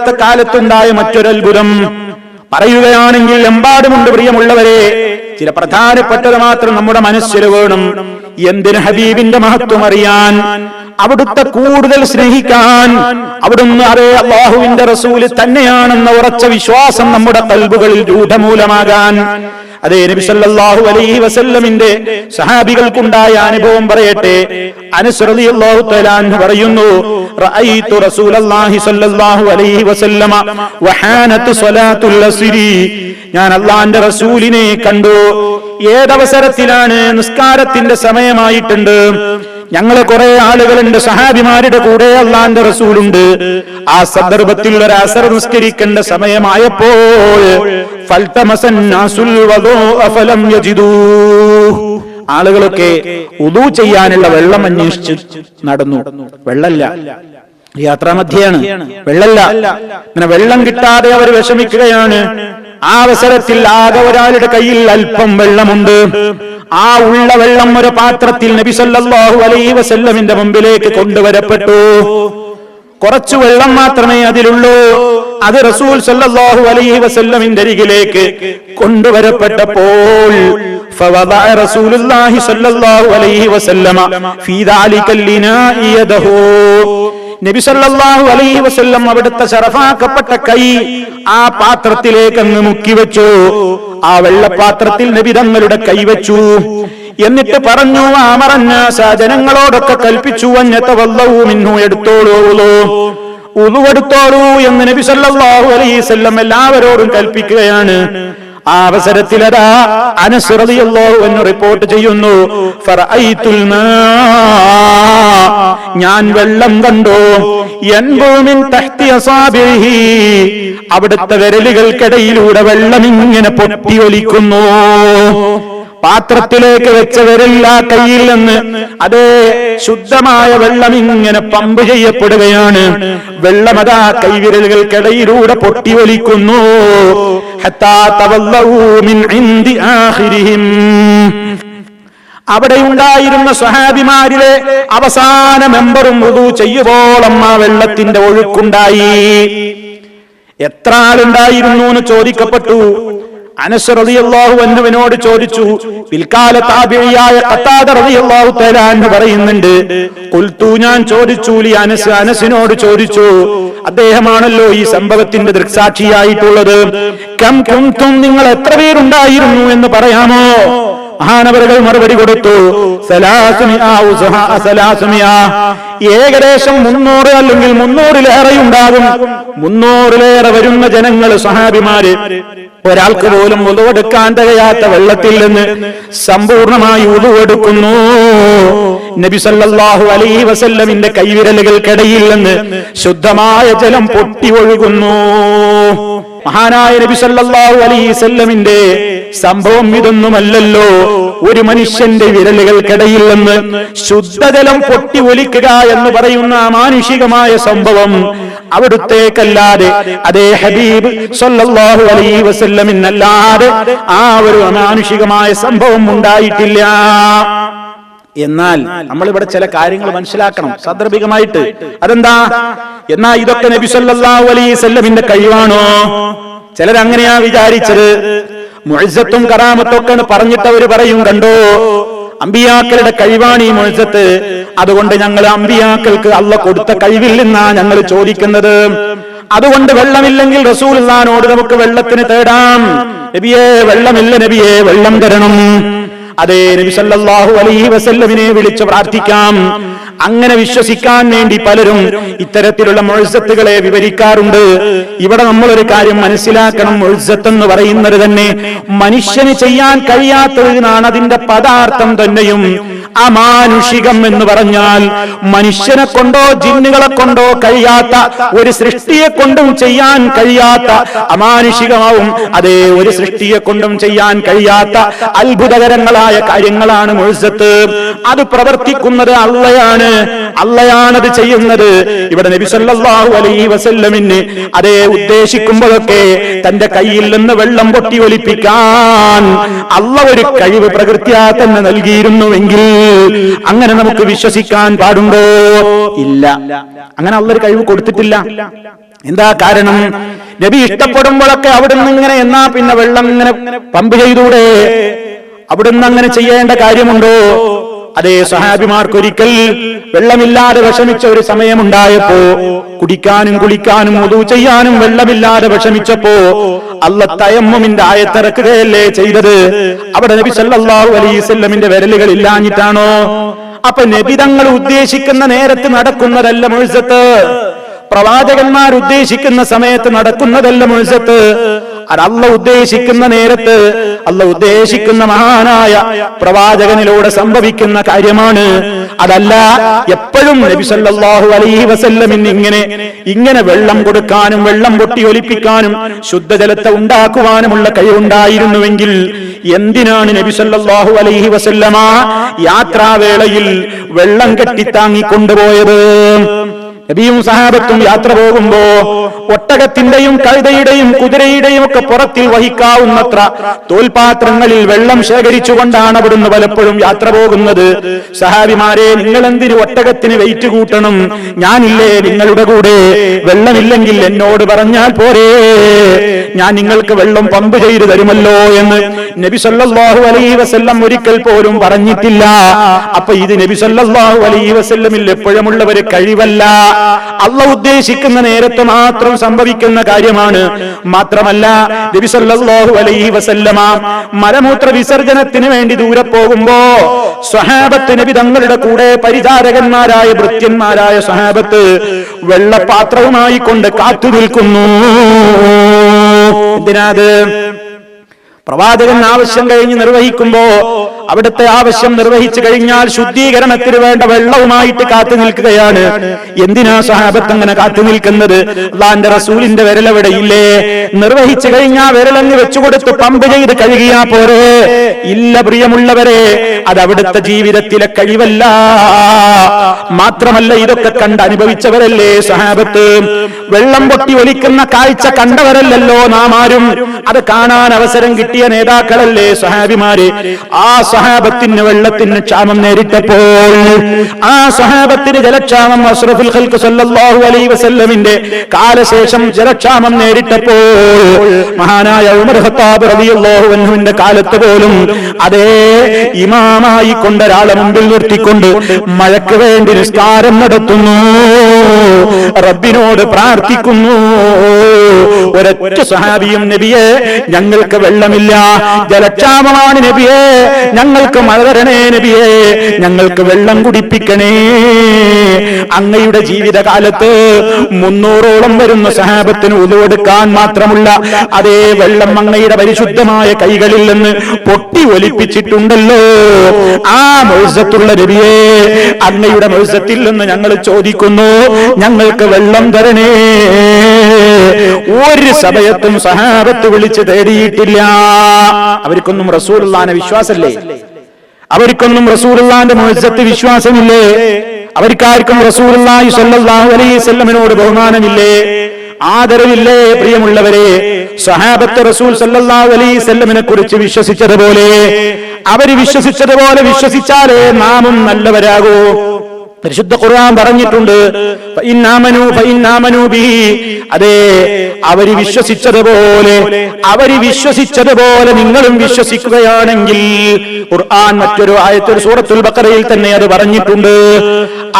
ഇന്നത്തെ കാലത്തുണ്ടായ മറ്റൊരത്ഭുതം. പറയുകയാണെങ്കിൽ എമ്പാടുമുണ്ട് പ്രിയമുള്ളവരെ. ചില പ്രധാനപ്പെട്ടത് മാത്രം നമ്മുടെ മനസ്സിൽ വേണം. എന്തിന് ഹബീബിന്റെ മഹത്വം അറിയാൻ? അവിടുത്തെ കൂടുതൽ സ്നേഹിക്കാൻ അവിടുന്ന് അതേ അള്ളാഹുവിന്റെ റസൂൽ തന്നെയാണെന്ന ഉറച്ച വിശ്വാസം നമ്മുടെ കൽബുകളിൽ രൂഢമൂലമാകാൻ. അതേ നബി സല്ലല്ലാഹു അലൈഹി വസല്ലമിന്റെ സഹാബികൾക്കുണ്ടായ അനുഭവം പറയട്ടെ. അനസ് റളിയല്ലാഹു തആല പറയുന്നു റഅയ്തു റസൂലല്ലാഹി സല്ലല്ലാഹു അലൈഹി വസല്ലമ വഹാനത്ത് സ്വലാത്തുൽ അസ്രി. ഞാൻ അള്ളാന്റെ റസൂലിനെ കണ്ടു. ഏതവസരത്തിലാണ് നിസ്കാരത്തിന്റെ സമയമായിട്ടുണ്ട്? ഞങ്ങൾ കുറെ ആളുകളുണ്ട് സഹാബിമാരുടെ കൂടെ അള്ളാന്റെ റസൂലുണ്ട്. ആ സന്ദർഭത്തിൽ ഒരു അസർ നിസ്കരിക്കേണ്ട സമയമായപ്പോൾ ആളുകളൊക്കെ ഉദു ചെയ്യാനുള്ള വെള്ളം അന്വേഷിച്ച് നടന്നു. വെള്ളല്ല. യാത്രാമധ്യയാണ് വെള്ളല്ല. ഇങ്ങനെ വെള്ളം കിട്ടാതെ അവർ വിഷമിക്കുകയാണ്. ആ അവസരത്തിൽ ആകെ ഒരാളുടെ കയ്യിൽ അല്പം വെള്ളമുണ്ട്. ആ ഉള്ള വെള്ളം ഒരു പാത്രത്തിൽ നബിസല്ലാഹു അലൈ വസല്ലമിന്റെ മുമ്പിലേക്ക് കൊണ്ടുവരപ്പെട്ടു. കുറച്ചു വെള്ളം മാത്രമേ അതിലുള്ളൂ. അത് റസൂൽ സല്ലാഹു അലൈഹി വസല്ലമിന്റെ അരികിലേക്ക് കൊണ്ടുവരപ്പെട്ടപ്പോൾ റസൂലുള്ളാഹി സല്ലല്ലാഹു അലൈഹി വസല്ലമ ഫീ ദാലിക നബിസല്ലാഹു അലൈഹി വസ്ല്ലം അവിടുത്തെ ഷറഫാക്കപ്പെട്ട കൈ ആ പാത്രത്തിലേക്ക് അങ്ങ് മുക്കിവെച്ചു ആ വെള്ളപാത്രത്തിൽ നബി തങ്ങളുടെ കൈവച്ചു എന്നിട്ട് പറഞ്ഞു ആമറഞ്ഞ ജനങ്ങളോടൊക്കെ കൽപ്പിച്ചു അഞ്ഞത്തവല്ലവൂ ഇന്നു എടുത്തോളൂ ഉളുവെടുത്തോളൂ എന്ന് നബി സല്ലാഹു അലൈസ് എല്ലാവരോടും കൽപ്പിക്കുകയാണ്. ആ അവസരത്തിൽ അതാ അനസ്റതിയല്ലോ എന്ന് റിപ്പോർട്ട് ചെയ്യുന്നു. ഞാൻ വെള്ളം കണ്ടു. അവിടുത്തെ വിരലുകൾക്കിടയിലൂടെ വെള്ളം ഇങ്ങനെ പൊട്ടി ഒലിക്കുന്നു. പാത്രത്തിലേക്ക് വെച്ച വരില്ല കയ്യിൽ നിന്ന് അതേ ശുദ്ധമായ വെള്ളം ഇങ്ങനെ പമ്പ് ചെയ്യപ്പെടുകയാണ്. വെള്ളമതാ കൈവിരലുകൾക്കിടയിലൂടെ പൊട്ടി അവിടെ ഉണ്ടായിരുന്ന സ്വഹാബിമാരിലെ അവസാന മെമ്പറും മൃദു ചെയ്യുവോളം ആ വെള്ളത്തിന്റെ ഒഴുക്കുണ്ടായി. എത്ര ആളുണ്ടായിരുന്നു എന്ന് ചോദിക്കപ്പെട്ടു. അനസ് റളിയല്ലാഹു അൻഹുവിനോട് ചോദിച്ചു പിൽക്കാല താപിഴിയായ ഖത്താദ റളിയല്ലാഹു എന്ന് പറയുന്നുണ്ട്. കൊൽത്തു ഞാൻ ചോദിച്ചു അനസ്? അനസിനോട് ചോദിച്ചു അദ്ദേഹമാണല്ലോ ഈ സംഭവത്തിന്റെ ദൃക്സാക്ഷിയായിട്ടുള്ളത്. കം കുന്തും നിങ്ങൾ എത്ര പേരുണ്ടായിരുന്നു എന്ന് പറയാമോ? മഹാനവറുകൾ മറുപടി കൊടുത്തു. ഏകദേശം മുന്നൂറ് അല്ലെങ്കിൽ മുന്നൂറിലേറെ ഉണ്ടാകും മുന്നൂറിലേറെ വരുന്ന ജനങ്ങൾ സഹാബിമാര് ഒരാൾക്ക് പോലും ഉതുവെടുക്കാൻ തികയാത്ത വെള്ളത്തിൽ നിന്ന് സമ്പൂർണമായി ഉതുവെടുക്കുന്നു. നബി സല്ലല്ലാഹു അലൈഹി വസല്ലമിന്റെ കൈവിരലുകൾക്കിടയിൽ നിന്ന് ശുദ്ധമായ ജലം പൊട്ടി ഒഴുകുന്നു. മഹാനായ നബി സല്ലല്ലാഹു അലൈഹി വസല്ലമിന്റെ സംഭവം ഇതൊന്നുമല്ലല്ലോ. ഒരു മനുഷ്യന്റെ വിരലുകൾക്കിടയിൽ നിന്ന് ശുദ്ധജലം പൊട്ടി ഒലിക്കുക എന്ന് പറയുന്ന മാനുഷികമായ സംഭവം അവിടുത്തേക്കല്ലാതെ അതേ ഹബീബ് സല്ലല്ലാഹു അലൈഹി വസല്ലമിനല്ലാതെ ആ ഒരു മാനുഷികമായ സംഭവം ഉണ്ടായിട്ടില്ല. എന്നാൽ നമ്മൾ ഇവിടെ ചില കാര്യങ്ങൾ മനസ്സിലാക്കണം സാന്ദർഭികമായിട്ട് അതെന്താ? എന്നാ ഇതൊക്കെ നബി സല്ലല്ലാഹു അലൈഹി വസല്ലമിന്റെ കഴിവാണോ? ചിലരങ്ങനെയാ വിചാരിച്ചത്. മുഴുസത്തും കറാമത്തും ഒക്കെ പറഞ്ഞിട്ട് അവർ പറയും കണ്ടോ? അമ്പിയാക്കളുടെ കഴിവാണ് ഈ മുഴുസത്ത് അതുകൊണ്ട് ഞങ്ങൾ അമ്പിയാക്കൾക്ക് അല്ല കൊടുത്ത കഴിവിൽ നിന്നാ ഞങ്ങൾ ചോദിക്കുന്നത്. അതുകൊണ്ട് വെള്ളമില്ലെങ്കിൽ റസൂൽ നമുക്ക് വെള്ളത്തിന് തേടാം. നബിയേ വെള്ളമില്ല നബിയേ വെള്ളം തരണം. അതേ നബി സല്ലല്ലാഹു അലൈഹി വസല്ലമിനെ വിളിച്ച് പ്രാർത്ഥിക്കാം. അങ്ങനെ വിശ്വസിക്കാൻ വേണ്ടി പലരും ഇത്തരത്തിലുള്ള മൊഴ്സത്തുകളെ വിവരിക്കാറുണ്ട്. ഇവിടെ നമ്മൾ ഒരു കാര്യം മനസ്സിലാക്കണം. മൊഴ്സത്ത് എന്ന് പറയുന്നത് തന്നെ മനുഷ്യന് ചെയ്യാൻ കഴിയാത്തതിനാണ് അതിന്റെ പദാർത്ഥം തന്നെയും അമാനുഷികം എന്ന് പറഞ്ഞാൽ മനുഷ്യനെ കൊണ്ടോ ജിന്നുകളെ കൊണ്ടോ കഴിയാത്ത ഒരു സൃഷ്ടിയെ കൊണ്ടും ചെയ്യാൻ കഴിയാത്ത അമാനുഷികമാവും. അതേ ഒരു സൃഷ്ടിയെ കൊണ്ടും ചെയ്യാൻ കഴിയാത്ത അത്ഭുതകരങ്ങളായ കാര്യങ്ങളാണ് മുഴുസത്ത്. അത് പ്രവർത്തിക്കുന്നത് അള്ളയാണ്. അള്ളയാണത് ചെയ്യുന്നത്. ഇവിടെ നബി അലൈ വസല്ലമിന് അതേ ഉദ്ദേശിക്കുമ്പോഴൊക്കെ തന്റെ കയ്യിൽ നിന്ന് വെള്ളം പൊട്ടി ഒലിപ്പിക്കാൻ അള്ള ഒരു കഴിവ് പ്രകൃത്യാ തന്നെ നൽകിയിരുന്നുവെങ്കിൽ അങ്ങനെ നമുക്ക് വിശ്വസിക്കാൻ പാടുണ്ടോ? ഇല്ല. അങ്ങനെ അള്ള ഒരു കഴിവ് കൊടുത്തിട്ടില്ല. എന്താ കാരണം? നബി ഇഷ്ടപ്പെടുമ്പോഴൊക്കെ അവിടുന്ന് ഇങ്ങനെ എന്നാ പിന്നെ വെള്ളം ഇങ്ങനെ പമ്പ് ചെയ്തൂടെ? അവിടുന്ന് അങ്ങനെ ചെയ്യേണ്ട കാര്യമുണ്ടോ? അതേ സഹാബിമാർക്കൊരിക്കൽ വെള്ളമില്ലാതെ വിഷമിച്ച ഒരു സമയമുണ്ടായപ്പോ കുടിക്കാനും കുളിക്കാനും ഒതു ചെയ്യാനും വെള്ളമില്ലാതെ വിഷമിച്ചപ്പോ അല്ല തയമ്മുമിന്റെ ആയത്തിറക്കുകയല്ലേ ചെയ്തത്? അവിടെ നബി സല്ലല്ലാഹു അലൈഹി വസല്ലമിന്റെ വിരലുകൾ ഇല്ലാഞ്ഞിട്ടാണോ? അപ്പൊ നബി തങ്ങൾ ഉദ്ദേശിക്കുന്ന നേരത്ത് നടക്കുന്നതല്ല മുഴുസത്ത്. പ്രവാചകന്മാർ ഉദ്ദേശിക്കുന്ന സമയത്ത് നടക്കുന്നതല്ല മുഴുസത്ത്. അതല്ല ഉദ്ദേശിക്കുന്ന നേരത്ത് അല്ല ഉദ്ദേശിക്കുന്ന മഹാനായ പ്രവാചകനിലൂടെ സംഭവിക്കുന്ന കാര്യമാണ്. അതല്ല എപ്പോഴും നബി സല്ലല്ലാഹു അലൈഹി വസല്ലമിന് ഇങ്ങനെ ഇങ്ങനെ വെള്ളം കൊടുക്കാനും വെള്ളം പൊട്ടി ഒലിപ്പിക്കാനും ശുദ്ധജലത്തെ ഉണ്ടാക്കുവാനുമുള്ള കഴിവുണ്ടായിരുന്നുവെങ്കിൽ എന്തിനാണ് നബി സല്ലല്ലാഹു അലൈഹി വസല്ലമ യാത്രാവേളയിൽ വെള്ളം കെട്ടിത്താങ്ങി കൊണ്ടുപോയത് നബിയും സഹാബത്തും യാത്ര പോകുമ്പോ ഒട്ടകത്തിന്റെയും കഴുതയുടെയും കുതിരയുടെയും ഒക്കെ പുറത്തിൽ വഹിക്കാവുന്നത്ര തോൽപാത്രങ്ങളിൽ വെള്ളം ശേഖരിച്ചുകൊണ്ടാണ് അവിടുന്ന് പലപ്പോഴും യാത്ര പോകുന്നത്. സഹാബിമാരെ നിങ്ങൾ എന്തിന് ഒട്ടകത്തിന് വെയിറ്റ് കൂട്ടണം? ഞാനില്ലേ നിങ്ങളുടെ കൂടെ. വെള്ളമില്ലെങ്കിൽ എന്നോട് പറഞ്ഞാൽ പോരേ. ഞാൻ നിങ്ങൾക്ക് വെള്ളം പമ്പ് ചെയ്തു തരുമല്ലോ എന്ന് നബി സല്ലല്ലാഹു അലൈഹി വസല്ലം ഒരിക്കൽ പോലും പറഞ്ഞിട്ടില്ല. അപ്പൊ ഇത് നബി സല്ലല്ലാഹു അലൈഹി വസല്ലമിൽ എപ്പോഴുമുള്ള ഒരു കഴിവല്ല. അള്ള ഉദ്ദേശിക്കുന്ന നേരത്തെ മാത്രം സംഭവിക്കുന്ന കാര്യമാണ്. മാത്രമല്ല നബി സല്ലല്ലാഹു അലൈഹി വസല്ലമ മലമൂത്ര വിസർജനത്തിന് വേണ്ടി ദൂരെ പോകുമ്പോ സ്വഹാബത്ത് നബി തങ്ങളുടെ കൂടെ പരിചാരകന്മാരായ ഭൃത്യന്മാരായ സ്വഹാബത്ത് വെള്ളപാത്രവുമായി കൊണ്ട് കാത്തു നിൽക്കുന്നു. എന്തിനാത് പ്രവാചകൻ ആവശ്യം കഴിഞ്ഞ് നിർവഹിക്കുമ്പോ അവിടുത്തെ ആവശ്യം നിർവഹിച്ചു കഴിഞ്ഞാൽ ശുദ്ധീകരണത്തിന് വേണ്ട വെള്ളവുമായിട്ട് കാത്തു നിൽക്കുകയാണ്. എന്തിനാ സഹാബത്ത് അങ്ങനെ കാത്തു നിൽക്കുന്നത്? അള്ളാന്റെ റസൂലിന്റെ വിരലവിടെ ഇല്ലേ? നിർവഹിച്ചു കഴിഞ്ഞാൽ വിരലങ്ങ് വെച്ചുകൊടുത്ത് പമ്പ് ചെയ്ത് കഴുകിയാ പോരെ. ഇല്ല പ്രിയമുള്ളവരെ അത് അവിടുത്തെ ജീവിതത്തിലെ കഴിവല്ല. മാത്രമല്ല ഇതൊക്കെ കണ്ട് അനുഭവിച്ചവരല്ലേ സഹാബത്ത് വെള്ളം പൊട്ടി ഒലിക്കുന്ന കാഴ്ച കണ്ടവരല്ലല്ലോ നാം ആരും. അത് കാണാൻ അവസരം കിട്ടിയ നേതാക്കളല്ലേ സഹാബിമാര് ആ സഹാബത്തിന് വെള്ളത്തിന് ക്ഷാമം നേരിട്ടപ്പോൾ ആ സഹാബത്തിന് ജലക്ഷാമം അഷ്റഫുൽ ഖൽക്ക് സല്ലല്ലാഹു അലൈഹി വസല്ലമിന്റെ കാലശേഷം ജലക്ഷാമം നേരിട്ടപ്പോൾ മഹാനായ ഉമർ ഖത്താബ് റളിയല്ലാഹു അൻഹുവിന്റെ കാലത്ത് പോലും അതേ ഇമാമായി കൊണ്ട് ഒരാളെ മുമ്പിൽ നിർത്തിക്കൊണ്ട് മഴയ്ക്ക് വേണ്ടി നിസ്കാരം നടത്തുന്നു. റബ്ബിനോട് പ്രാർത്ഥിക്കുന്നു. ഒരൊറ്റ സഹാബിയും നബിയെ ഞങ്ങൾക്ക് വെള്ളമില്ല. ജലക്ഷാമമാണ് നബിയെ ഞങ്ങൾക്ക് മഴ തരണേ നബിയെ ഞങ്ങൾക്ക് വെള്ളം കുടിപ്പിക്കണേ. അങ്ങയുടെ ജീവിതകാലത്ത് മുന്നൂറോളം വരുന്ന സഹാബത്തിന് ഉതവെടുക്കാൻ മാത്രമുള്ള അതേ വെള്ളം അങ്ങയുടെ പരിശുദ്ധമായ കൈകളിൽ നിന്ന് പൊട്ടി ഒലിപ്പിച്ചിട്ടുണ്ടല്ലോ. ആ മത്സത്തുള്ള രവിയെ അങ്ങയുടെ മത്സത്തിൽ നിന്ന് ഞങ്ങൾ ചോദിക്കുന്നു ഞങ്ങൾക്ക് വെള്ളം തരണേ. ഒരു സമയത്തും സഹാബത്ത് വിളിച്ച് തേടിയിട്ടില്ല. അവർക്കൊന്നും റസൂലുള്ളാനെ വിശ്വാസല്ലേ? അവർക്കൊന്നും റസൂലുള്ളാന്റെ മത്സത്ത് വിശ്വാസമില്ലേ? അവർക്കാർക്കും റസൂലുള്ളാഹി സ്വല്ലല്ലാഹു അലൈഹി ബഹുമാനമില്ലേ? ആദരവില്ലേ പ്രിയമുള്ളവരെ? സഹാബത്ത് റസൂൽ സല്ലല്ലാഹു അലൈഹി വസല്ലമനെ കുറിച്ച് വിശ്വസിച്ചതുപോലെ അവർ വിശ്വസിച്ചതുപോലെ വിശ്വസിച്ചാലേ നാമും നല്ലവരാകൂ. പരിശുദ്ധ ഖുർആൻ പറഞ്ഞിട്ടുണ്ട്. അതെ അവർ വിശ്വസിച്ചതുപോലെ അവർ വിശ്വസിച്ചതുപോലെ നിങ്ങളും വിശ്വസിക്കുകയാണെങ്കിൽ ഖുർആൻ മറ്റൊരു ആയത്തൊരു സൂറത്തുൽ ബക്കറയിൽ തന്നെ അത് പറഞ്ഞിട്ടുണ്ട്.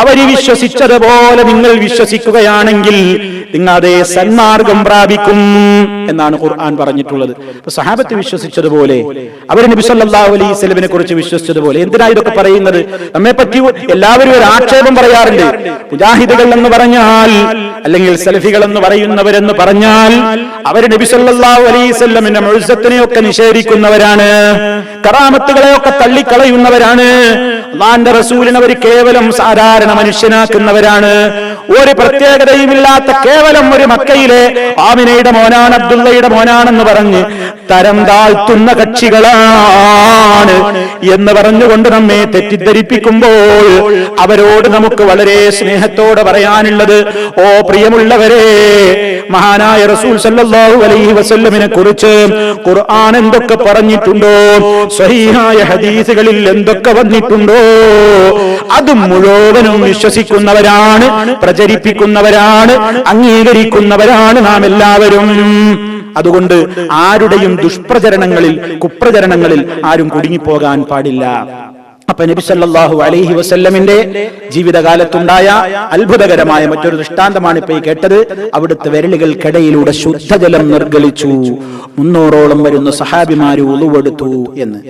അവർ വിശ്വസിച്ചതുപോലെ നിങ്ങൾ വിശ്വസിക്കുകയാണെങ്കിൽ നിങ്ങൾ അതേ സന്മാർഗം പ്രാപിക്കും എന്നാണ് ഖുർആൻ പറഞ്ഞിട്ടുള്ളത്. അപ്പൊ സഹാബത്ത് വിശ്വസിച്ചതുപോലെ അവർ നബി സല്ലല്ലാഹു അലൈഹി വസല്ലമയെ കുറിച്ച് വിശ്വസിച്ചതുപോലെ എന്തിനാ ഇതൊക്കെ പറയുന്നത്? നമ്മെ പറ്റി എല്ലാവരും ഒരു ആക്ഷേപം പറയാറുണ്ട്. മുജാഹിദുകൾ എന്ന് പറഞ്ഞാൽ അല്ലെങ്കിൽ സെൽഫികൾ എന്ന് പറയുന്നവരെന്ന് പറഞ്ഞാൽ അവർ നബി സല്ലല്ലാഹു അലൈഹി വസല്ലമിന്റെ മുഴുസത്തിനെയൊക്കെ നിഷേധിക്കുന്നവരാണ്. കറാമത്തുകളെയൊക്കെ തള്ളിക്കളയുന്നവരാണ്. അള്ളാന്റെ റസൂലിനെ അവർ കേവലം സാധാരണ മനുഷ്യനാക്കുന്നവരാണ്. ഒരു പ്രത്യേകതയുമില്ലാത്ത കേവലം ഒരു മക്കയിലെ ആമിനയുടെ മോനാണ് അബ്ദുള്ളയുടെ മോനാണെന്ന് പറഞ്ഞ് തരം താഴ്ത്തുന്ന കക്ഷികളാണ് എന്ന് പറഞ്ഞുകൊണ്ട് നമ്മെ തെറ്റിദ്ധരിപ്പിക്കുമ്പോൾ അവരോട് നമുക്ക് വളരെ സ്നേഹത്തോടെ പറയാനുള്ളത് ഓ പ്രിയമുള്ളവരെ മഹാനായ റസൂൽ സല്ലല്ലാഹു അലൈഹി വസല്ലമിനെ കുറിച്ച് ഖുർആൻ എന്തൊക്കെ പറഞ്ഞിട്ടുണ്ടോ? സ്വഹീഹായ ഹദീസുകളിൽ എന്തൊക്കെ വന്നിട്ടുണ്ടോ? അതും മുഴുവനും വിശ്വസിക്കുന്നവരാണ് പ്രചരിപ്പിക്കുന്നവരാണ് അംഗീകരിക്കുന്നവരാണ് നാം എല്ലാവരും അതുകൊണ്ട് ആരുടെയും ദുഷ്പ്രചരണങ്ങളിൽ കുപ്രചരണങ്ങളിൽ ആരും കുടുങ്ങിപ്പോകാൻ പാടില്ല. അപ്പൊ നബി സല്ലല്ലാഹു അലൈഹി വസല്ലമിന്റെ ജീവിതകാലത്തുണ്ടായ അത്ഭുതകരമായ മറ്റൊരു ദൃഷ്ടാന്തമാണ് ഇപ്പൊ കേട്ടത്. അവിടുത്തെ വിരലുകൾക്കിടയിലൂടെ ശുദ്ധജലം നിർഗളിച്ചു. മുന്നൂറോളം വരുന്ന സഹാബിമാര് ഉളുവെടുത്തു എന്ന്.